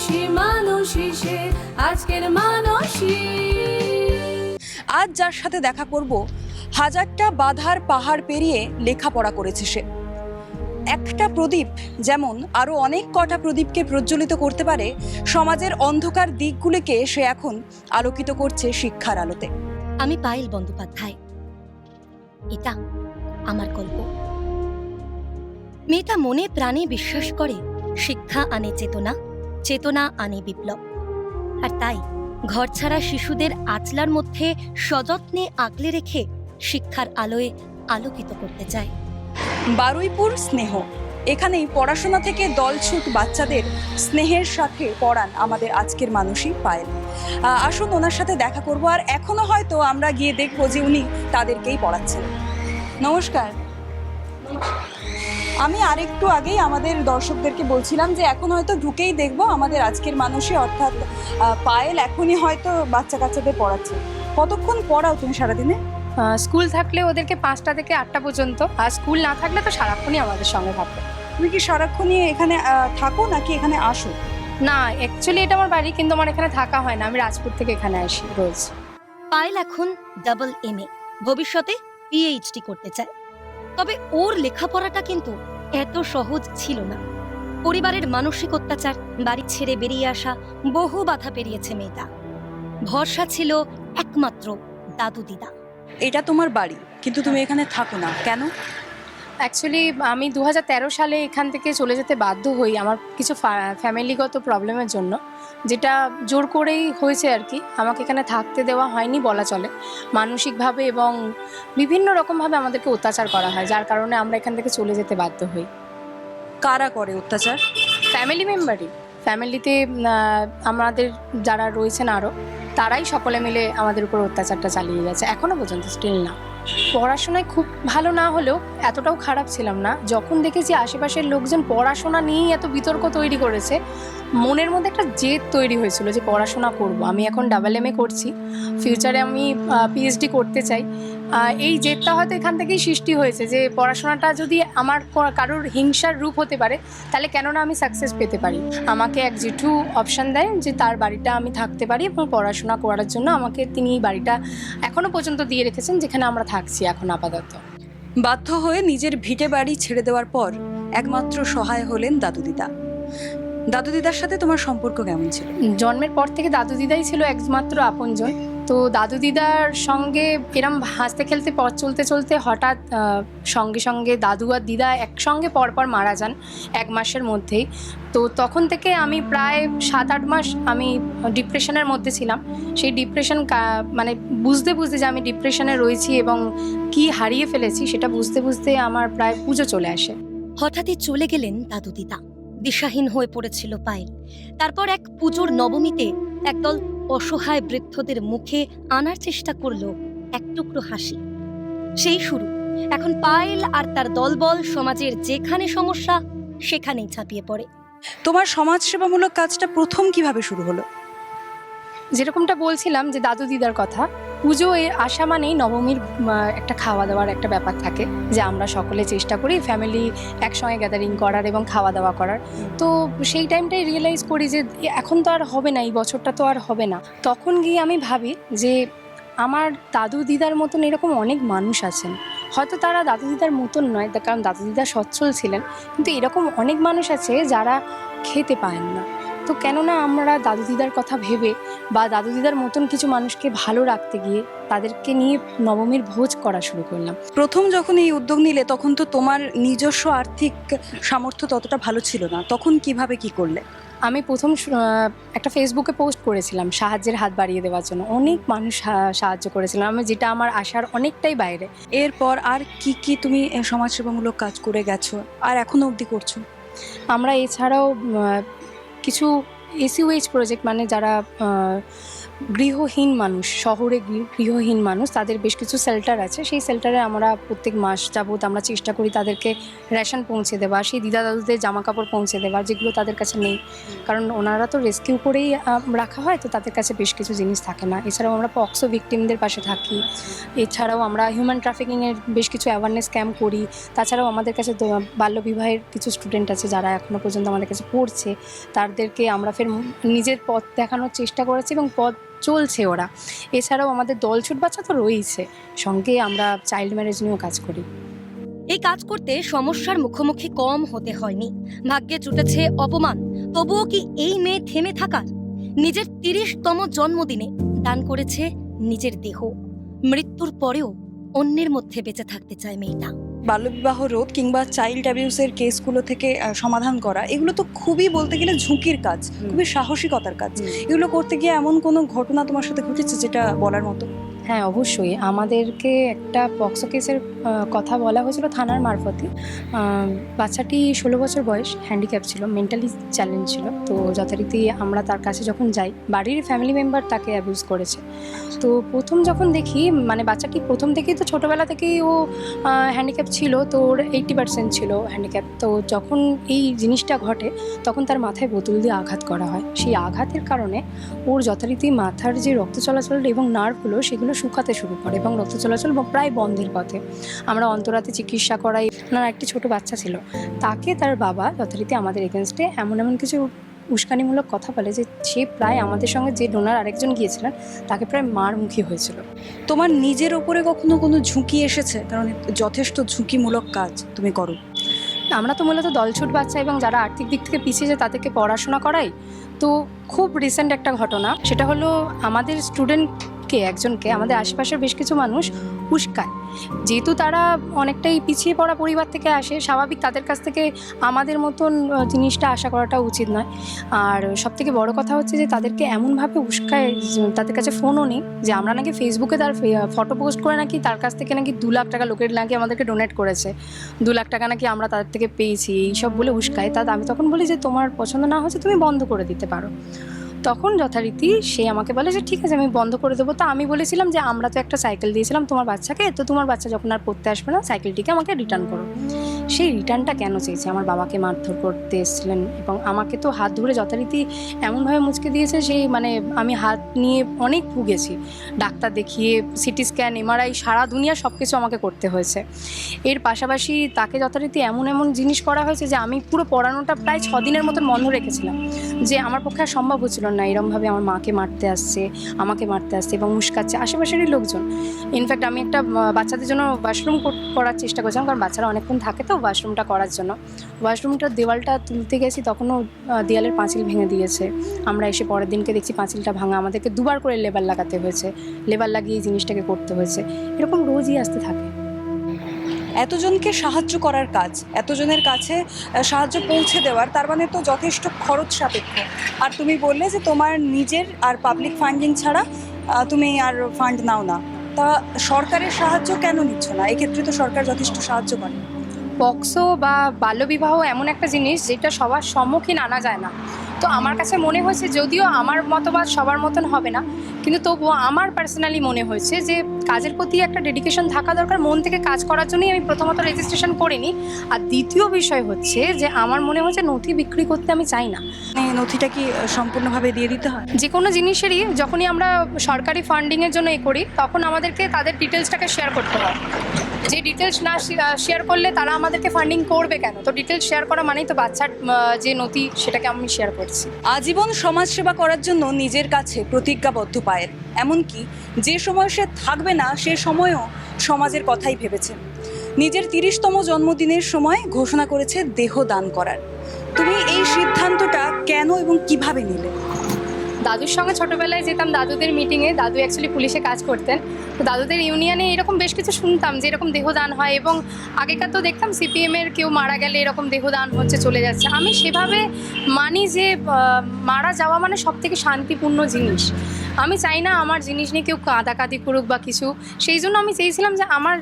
মানুষই মানুষই সে আজকের মানুষই। আজ যার সাথে দেখা করব হাজারটা বাধার পাহাড় পেরিয়ে লেখাপড়া করেছে সে। একটা প্রদীপ যেমন আরও অনেক কটা প্রদীপকে প্রজ্বলিত করতে পারে সমাজের অন্ধকার দিকগুলিকে সে এখন আলোকিত করছে শিক্ষার আলোতে। আমি পায়েল বন্দ্যোপাধ্যায়। এটা আমার গল্প। মেয়েটা মনে প্রাণে বিশ্বাস করে শিক্ষা আনে চেতনা। চেতনা আনে বিপ্লব। আর তাই, ঘর ছাড়া শিশুদের আচলার মধ্যে সযত্নে আগলে রেখে শিক্ষার আলোয় আলোকিত করতে চায়। বারুইপুর স্নেহ। এখানেই পড়াশোনা থেকে দলছুট বাচ্চাদের স্নেহের সাথে পড়ান আমাদের আজকের মানুষই পায়েল। আসুন ওনার সাথে দেখা করব, আর এখনও হয়তো আমরা গিয়ে দেখব যে উনি তাদেরকেই পড়াচ্ছেন। নমস্কার। আমি আরেকটু আগেই আমাদের দর্শকদেরকে বলছিলাম যে এখন হয়তো ঢুকেই দেখব আমাদের আজকের মানুষই অর্থাৎ পায়েল এখনই হয়তো বাচ্চা কাচ্চাদের পড়াচ্ছে। কতক্ষণ পড়াও তুমি সারাদিনে? স্কুল থাকলে ওদেরকে পাঁচটা থেকে আটটা পর্যন্ত আর স্কুল না থাকলে তো সারাক্ষণই আমাদের সঙ্গে থাকবে। তুমি কি সারাক্ষণই এখানে থাকো নাকি এখানে আসো? না অ্যাকচুয়ালি এটা আমার বাড়ি কিন্তু আমার এখানে থাকা হয় না। আমি রাজপুর থেকে এখানে আসি রোজ। পায়েল এখন ডাবল এম এ ভবিষ্যতে পিএইচডি করতে চায়। তবে ওর লেখাপড়াটা কিন্তু এত সহজ ছিল না। পরিবারের মানসিক অত্যাচার, বাড়ি ছেড়ে বেরিয়ে আসা, বহু বাধা পেরিয়েছে মেয়েটা। ভরসা ছিল একমাত্র দাদু দিদা। এটা তোমার বাড়ি, কিন্তু তুমি এখানে থাকো না। কেন? অ্যাকচুয়ালি আমি দু হাজার তেরো সালে এখান থেকে চলে যেতে বাধ্য হই আমার কিছু ফ্যামিলিগত প্রবলেমের জন্য। যেটা জোর করেই হয়েছে আর কি। আমাকে এখানে থাকতে দেওয়া হয়নি বলা চলে। মানসিকভাবে এবং বিভিন্ন রকমভাবে আমাদেরকে অত্যাচার করা হয় যার কারণে আমরা এখান থেকে চলে যেতে বাধ্য হই। কারা করে অত্যাচার? ফ্যামিলি মেম্বারই ফ্যামিলিতে আমাদের যারা রয়েছেন আরও তারাই সকলে মিলে আমাদের উপর অত্যাচারটা চালিয়ে গেছে। এখনও পর্যন্ত স্টিল না। পড়াশোনায় খুব ভালো না হলেও এতটাও খারাপ ছিলাম না। যখন দেখেছি আশেপাশের লোকজন পড়াশোনা নিয়েই এত বিতর্ক তৈরি করেছে, মনের মধ্যে একটা জেদ তৈরি হয়েছিল যে পড়াশোনা করব। আমি এখন ডাবল এম এ করছি। ফিউচারে আমি পিএইচডি করতে চাই। এই জেদটা হয়তো এখান থেকেই সৃষ্টি হয়েছে যে পড়াশোনাটা যদি আমার কারোর হিংসার রূপ হতে পারে তাহলে কেন না আমি সাকসেস পেতে পারি? আমাকে এক জেঠু অপশান দেয় যে তার বাড়িটা আমি থাকতে পারি এবং পড়াশোনা করার জন্য আমাকে তিনি এই বাড়িটা এখনও পর্যন্ত দিয়ে রেখেছেন যেখানে আমরা থাকছি এখন আপাতত। বাধ্য হয়ে নিজের ভিটে বাড়ি ছেড়ে দেওয়ার পর একমাত্র সহায় হলেন দাদু দিদা দাদু দিদার সাথে তোমার সম্পর্ক কেমন ছিল? জন্মের পর থেকে দাদু দিদাই ছিল একমাত্র আপনজন। তো দাদু দিদার সঙ্গে এরম হাসতে খেলতে, পথ চলতে চলতে হঠাৎ সঙ্গে সঙ্গে দাদু আর দিদা একসঙ্গে পরপর মারা যান এক মাসের মধ্যেই। তো তখন থেকে আমি প্রায় সাত আট মাস আমি ডিপ্রেশনের মধ্যে ছিলাম। সেই ডিপ্রেশন মানে বুঝতে বুঝতে যে আমি ডিপ্রেশনে রয়েছি এবং কি হারিয়ে ফেলেছি সেটা বুঝতে বুঝতে আমার প্রায় পুজো চলে আসে। হঠাৎই চলে গেলেন দাদু দিদা, দিশাহীন হয়ে পড়েছিল পায়েল। তারপর এক পুজোর নবমীতে একদল অসহায় বৃদ্ধদের মুখে আনার চেষ্টা করল এক টুকরো হাসি। সেই শুরু। এখন পায়েল আর তার দলবল সমাজের যেখানে সমস্যা সেখানেই ছাপিয়ে পড়ে। তোমার সমাজসেবামূলক কাজটা প্রথম কীভাবে শুরু হলো? যেরকমটা বলছিলাম যে দাদু দিদার কথা পুজো এর আসা মানেই নবমীর একটা খাওয়া দাওয়ার একটা ব্যাপার থাকে যে আমরা সকলে চেষ্টা করি ফ্যামিলি একসঙ্গে গ্যাদারিং করার এবং খাওয়া দাওয়া করার। তো সেই টাইমটাই রিয়েলাইজ করি যে এখন তো আর হবে না, এই বছরটা তো আর হবে না। তখন গিয়ে আমি ভাবি যে আমার দাদু দিদার মতন এরকম অনেক মানুষ আছেন। হয়তো তারা দাদু দিদার মতন নয় কারণ দাদু দিদা সচ্ছল ছিলেন। কিন্তু এরকম অনেক মানুষ আছে যারা খেতে পায় না। তো কেননা আমরা দাদু দিদার কথা ভেবে বা দাদু দিদার মতন কিছু মানুষকে ভালো রাখতে গিয়ে তাদেরকে নিয়ে নবমীর ভোজ করা শুরু করলাম। প্রথম যখন এই উদ্যোগ নিলে তখন তো তোমার নিজস্ব আর্থিক সামর্থ্য ততটা ভালো ছিল না। তখন কীভাবে কি করলে? আমি প্রথম একটা ফেসবুকে পোস্ট করেছিলাম সাহায্যের হাত বাড়িয়ে দেওয়ার জন্য। অনেক মানুষ সাহায্য করেছিলাম আমি যেটা আমার আশার অনেকটাই বাইরে। এরপর আর কি কি তুমি সমাজসেবামূলক কাজ করে গেছো? আর এখনও অবধি করছ? আমরা এছাড়াও কিছু এসইউএইচ প্রজেক্ট মানে যারা গৃহহীন মানুষ, শহরে গৃহ- গৃহহীন মানুষ, তাদের বেশ কিছু শেল্টার আছে। সেই শেল্টারে আমরা প্রত্যেক মাস যাবত আমরা চেষ্টা করি তাদেরকে রেশন পৌঁছে দেওয়া, সেই দিদা দাদুদের জামা কাপড় পৌঁছে দেওয়া, যেগুলো তাদের কাছে নেই। কারণ ওনারা তো রেস্কিউ করেই রাখা হয়, তো তাদের কাছে বেশ কিছু জিনিস থাকে না। এছাড়াও আমরা পক্সো ভিকটিমদের পাশে থাকি। এছাড়াও আমরা হিউম্যান ট্রাফিকিংয়ের বেশ কিছু অ্যাওয়ারনেস ক্যাম্প করি। তাছাড়াও আমাদের কাছে বাল্যবিবাহের কিছু স্টুডেন্ট আছে যারা এখনও পর্যন্ত আমাদের কাছে পড়ছে। তাদেরকে আমরা ফের নিজের পথ দেখানোর চেষ্টা করেছি এবং পথ চলছে ওরা। এছাড়াও আমাদের দল দলছুট বাচ্চা তো রয়েছে সঙ্গে আমরা চাইল্ড ম্যারেজ নিয়েও কাজ করি। এই কাজ করতে সমস্যার মুখোমুখি কম হতে হয়নি। ভাগ্যে জুটেছে অপমান। তবুও কি এই মেয়ে থেমে থাকার? নিজের তিরিশতম জন্মদিনে দান করেছে নিজের দেহ। মৃত্যুর পরেও অন্যের মধ্যে বেঁচে থাকতে চায় মেয়েটা। বাল্যবিবাহ রোধ কিংবা চাইল্ড অ্যাবিউসের কেসগুলো থেকে সমাধান করা এগুলো তো খুবই বলতে গেলে ঝুঁকির কাজ খুবই সাহসিকতার কাজ। এগুলো করতে গিয়ে এমন কোনো ঘটনা তোমার সাথে ঘটেছে যেটা বলার মতো? হ্যাঁ অবশ্যই। আমাদেরকে একটা পক্সো কেসের কথা বলা হয়েছিল থানার মারফতে। বাচ্চাটি ষোলো বছর বয়স হ্যান্ডিক্যাপ ছিল মেন্টালি চ্যালেঞ্জ ছিল। তো যথারীতি আমরা তার কাছে যখন যাই, বাড়ির ফ্যামিলি মেম্বার তাকে অ্যাবিউজ করেছে। তো প্রথম যখন দেখি মানে বাচ্চাটি প্রথম থেকেই তো ছোটোবেলা থেকেই ও হ্যান্ডিক্যাপ ছিল, তো ওর এইট্টি পার্সেন্ট ছিল হ্যান্ডিক্যাপ তো যখন এই জিনিসটা ঘটে, তখন তার মাথায় বোতল দিয়ে আঘাত করা হয়। সেই আঘাতের কারণে ওর যথারীতি মাথার যে রক্ত চলাচল এবং নার্ভগুলো সেগুলো শুকাতে শুরু করে এবং রক্ত চলাচল প্রায় বন্ধের পথে। আমরা অন্তরাতে চিকিৎসা করাই। ওনার একটি ছোট বাচ্চা ছিল। তাকে তার বাবা যথারীতি আমাদের এগেনস্টে এমন এমন কিছু উস্কানিমূলক কথা বলে যে সে প্রায় আমাদের সঙ্গে যে ডোনার আরেকজন গিয়েছিলেন তাকে প্রায় মার মুখী হয়েছিল। তোমার নিজের ওপরে কখনো কোনো ঝুঁকি এসেছে? কারণ যথেষ্ট ঝুঁকিমূলক কাজ তুমি করো। আমরা তো মূলত দলছুট বাচ্চা এবং যারা আর্থিক দিক থেকে পিছিয়ে যায় তাদেরকে পড়াশোনা করাই। তো খুব রিসেন্ট একটা ঘটনা। সেটা হলো আমাদের স্টুডেন্টকে একজনকে, আমাদের আশেপাশের বেশ কিছু মানুষ উস্কায়। যেহেতু তারা অনেকটাই পিছিয়ে পড়া পরিবার থেকে আসে, স্বাভাবিক তাদের কাছ থেকে আমাদের মতন জিনিসটা আশা করাটা উচিত নয়। আর সবথেকে বড় কথা হচ্ছে যে, তাদেরকে এমনভাবে উস্কায় তাদের কাছে ফোনও নেই, যে আমরা নাকি ফেসবুকে তার ফটো পোস্ট করে নাকি তার কাছ থেকে নাকি দু লাখ টাকা লোকের নাকি আমাদেরকে ডোনেট করেছে। দু লাখ টাকা নাকি আমরা তাদের থেকে পেয়েছি, এইসব বলে উস্কায়। তা আমি তখন বলি যে, তোমার পছন্দ না হচ্ছে তুমি বন্ধ করে দিতে পারো। তখন যথারীতি সে আমাকে বলে যে, ঠিক আছে, আমি বন্ধ করে দেবো। তো আমি বলেছিলাম যে, আমরা তো একটা সাইকেল দিয়েছিলাম তোমার বাচ্চাকে, তো তোমার বাচ্চা যখন আর পড়তে আসবে না, সাইকেলটিকে আমাকে রিটার্ন করো। সেই রিটার্নটা কেন চেয়েছে? আমার বাবাকে মারধর করতে এসেছিলেন এবং আমাকে তো হাত ধরে যথারীতি এমনভাবে মুচকে দিয়েছে সেই মানে আমি হাত নিয়ে অনেক ভুগেছি। ডাক্তার দেখিয়ে, সিটি স্ক্যান, এমআরআই, সারা দুনিয়া সব কিছু আমাকে করতে হয়েছে। এর পাশাপাশি তাকে যথারীতি এমন এমন জিনিস করা হয়েছে যে, আমি পুরো পড়ানোটা প্রায় ছদিনের মতন বন্ধ রেখেছিলাম। যে, আমার পক্ষে আর সম্ভব হচ্ছিল না। এরমভাবে আমার মাকে মারতে আসছে, আমাকে মারতে আসছে এবং উস্কাচ্ছে আশেপাশেরই লোকজন। ইনফ্যাক্ট আমি একটা বাচ্চাদের জন্য ওয়াশরুম করার চেষ্টা করছিলাম কারণ বাচ্চারা অনেকক্ষণ থাকে তো। ওয়াশরুমটা করার জন্য। ওয়াশরুমটার দেওয়ালটা তুলতে গেছি তখনও দেওয়ালের পাঁচিল ভেঙে দিয়েছে। আমরা এসে পরের দিনকে দেখছি পাঁচিলটা ভাঙা। আমাদেরকে দুবার করে লেবার লাগাতে হয়েছে। লেবার লাগিয়ে এই জিনিসটাকে করতে হয়েছে। এরকম রোজই আসতে থাকে। এতজনকে সাহায্য করার কাজ, এতজনের কাছে সাহায্য পৌঁছে দেওয়ার, তার মানে তো যথেষ্ট খরচ সাপেক্ষ। আর তুমি বললে যে তোমার নিজের আর পাবলিক ফান্ডিং ছাড়া তুমি আর ফান্ড নাও না। তা সরকারের সাহায্য কেন নিচ্ছ না? এক্ষেত্রে তো সরকার যথেষ্ট সাহায্য করে। পক্সো বা বাল্যবিবাহ এমন একটা জিনিস যেটা সবার সম্মুখীন আনা যায় না। তো আমার কাছে মনে হয়েছে যদিও আমার মতবাদ সবার মতন হবে না কিন্তু তবুও আমার পার্সোনালি মনে হয়েছে যে কাজের প্রতি একটা ডেডিকেশন থাকা দরকার মন থেকে কাজ করার জন্যই আমি প্রথমত রেজিস্ট্রেশন করিনি। আর দ্বিতীয় বিষয় হচ্ছে যে আমার মনে হচ্ছে নথি বিক্রি করতে আমি চাই না। মানে নথিটা কি সম্পূর্ণভাবে দিয়ে দিতে হয়? যে কোনো জিনিসেরই যখনই আমরা সরকারি ফান্ডিংয়ের জন্য এ করি তখন আমাদেরকে তাদের ডিটেলসটাকে শেয়ার করতে হয়। যে ডিটেলস না শেয়ার করলে তারা আমাদেরকে ফান্ডিং করবে কেন? তো ডিটেলস শেয়ার করা মানেই তো বাচ্চার যে নথি সেটাকে আমি শেয়ার করছি। আজীবন সমাজসেবা করার জন্য নিজের কাছে প্রতিজ্ঞাবদ্ধ পায়ের। এমনকি যে সময় সে থাকবে না, সে সময়ও সমাজের কথাই ভেবেছে। নিজের তিরিশতম জন্মদিনের সময় ঘোষণা করেছে দেহ দান করার। তুমি এই সিদ্ধান্তটা কেন এবং কীভাবে নিলে? দাদুর সঙ্গে ছোটবেলায় যেতাম, দাদুদের মিটিংয়ে দাদু অ্যাকচুয়ালি পুলিশে কাজ করতেন। তো দাদুদের ইউনিয়নে এরকম বেশ কিছু শুনতাম যে এরকম দেহদান হয় এবং আগেকার তো দেখতাম সিপিএমের কেউ মারা গেলে এরকম দেহদান হচ্ছে, চলে যাচ্ছে। আমি সেভাবে মানি যে মারা যাওয়া মানে সব থেকে শান্তিপূর্ণ জিনিস। আমি চাই না আমার জিনিস নিয়ে কেউ কাঁদাকাদি করুক বা কিছু। সেই জন্য আমি চেয়েছিলাম যে আমার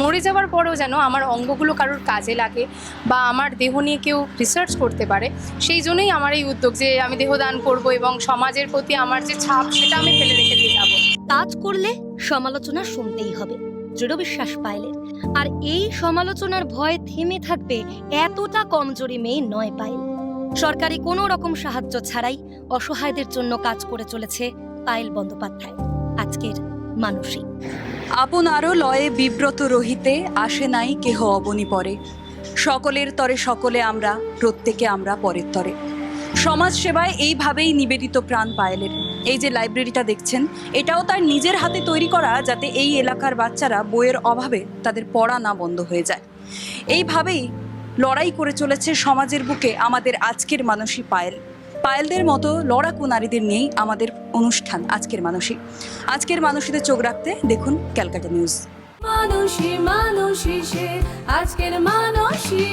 মরে যাওয়ার পরেও যেন আমার অঙ্গগুলো কারোর কাজে লাগে বা আমার দেহ নিয়ে কেউ রিসার্চ করতে পারে, সেই জন্যই আমার এই উদ্যোগ যে আমি দেহদান করব এবং সমাজের প্রতি আমার যে ছাপ, সেটা আমি ফেলে রেখে দিয়ে যাব। কাজ করলে সমালোচনা শুনতেই হবে, দৃঢ় বিশ্বাস পাইলের আর এই সমালোচনার ভয় থেমে থাকবে এতটা কমজোরি মেয়ে নয় পাইল। সরকারি কোনো রকম সাহায্য ছাড়াই অসহায়দের জন্য কাজ করে চলেছে পায়েল বন্দ্যোপাধ্যায়। আজকের মানসী আপন আরও লয়ে বিব্রত রহিতে আসে নাই কেহ অবনি পরে। সকলের তরে সকলে আমরা, প্রত্যেকে আমরা পরের তরে। সমাজ সেবায় এইভাবেই নিবেদিত প্রাণ পায়েলের। এই যে লাইব্রেরিটা দেখছেন, এটাও তার নিজের হাতে তৈরি করা যাতে এই এলাকার বাচ্চারা বইয়ের অভাবে তাদের পড়া না বন্ধ হয়ে যায়। এইভাবেই লড়াই করে চলেছে সমাজের বুকে আমাদের আজকের মানুষই পায়েল। পায়েলদের মতো লড়াকু নারীদের নিয়েই আমাদের অনুষ্ঠান আজকের মানুষই আজকের মানুষীদের চোখ রাখতে দেখুন ক্যালকাটা নিউজ। মানুষী মানুষী সে আজকের মানুষই